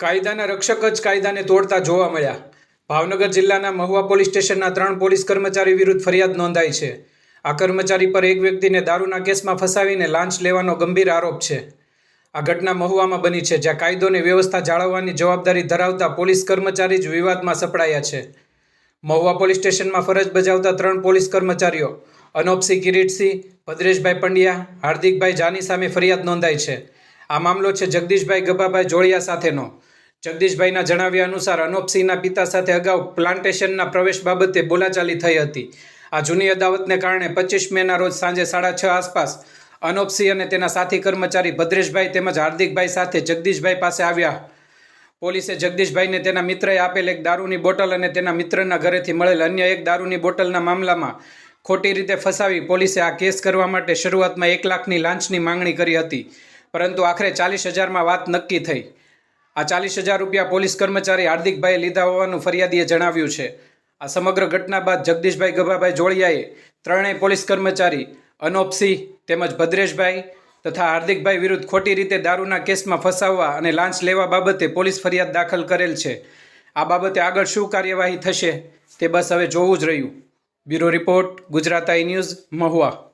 કાયદાના રક્ષક જ કાયદાને તોડતા જોવા મળ્યા. ભાવનગર જિલ્લાના મહુવા પોલીસ સ્ટેશનના ત્રણ પોલીસ કર્મચારી વિરુદ્ધ ફરિયાદ નોંધાઈ છે. આ કર્મચારી પર એક વ્યક્તિને દારૂના કેસમાં ફસાવીને લાંચ લેવાનો ગંભીર આરોપ છે. આ ઘટના મહુવામાં બની છે, જ્યાં કાયદો અને વ્યવસ્થા જાળવવાની જવાબદારી ધરાવતા પોલીસ કર્મચારી જ વિવાદમાં સપડાયા છે. મહુવા પોલીસ સ્ટેશનમાં ફરજ બજાવતા ત્રણ પોલીસ કર્મચારીઓ અનોપસિંહ કિરીટસિંહ, ભદ્રેશભાઈ પંડ્યા, હાર્દિકભાઈ જાની સામે ફરિયાદ નોંધાઈ છે. આ મામલો છે જગદીશભાઈ ગભાભાઈ જોડિયા સાથેનો. જગદીશભાઈના જણાવ્યા અનુસાર અનોપસિંહના પિતા સાથે અગાઉ પ્લાન્ટેશનના પ્રવેશ બાબતે બોલાચાલી થઈ હતી. આ જૂની અદાવતને કારણે પચીસ મેના રોજ સાંજે સાડા છ આસપાસ અનોપસિંહ અને તેના સાથી કર્મચારી ભદ્રેશભાઈ તેમજ હાર્દિકભાઈ સાથે જગદીશભાઈ પાસે આવ્યા. પોલીસે જગદીશભાઈને તેના મિત્રએ આપેલ એક દારૂની બોટલ અને તેના મિત્રના ઘરેથી મળેલ અન્ય એક દારૂની બોટલના મામલામાં ખોટી રીતે ફસાવી પોલીસે આ કેસ કરવા માટે શરૂઆતમાં એક લાખની લાંચની માંગણી કરી હતી. પરંતુ આખરે ચાલીસ હજારમાં વાત નક્કી થઈ. આ ચાલીસ હજાર રૂપિયા પોલીસ કર્મચારી હાર્દિકભાઈએ લીધા હોવાનું ફરિયાદીએ જણાવ્યું છે. આ સમગ્ર ઘટના બાદ જગદીશભાઈ ગભાભાઈ જોડિયાએ ત્રણેય પોલીસ કર્મચારી અનોપસિંહ તેમજ ભદ્રેશભાઈ તથા હાર્દિકભાઈ વિરુદ્ધ ખોટી રીતે દારૂના કેસમાં ફસાવવા અને લાંચ લેવા બાબતે પોલીસ ફરિયાદ દાખલ કરેલ છે. આ બાબતે આગળ શું કાર્યવાહી થશે તે બસ હવે જોવું જ રહ્યું. Bureau report, Gujarat I news, Mahuva.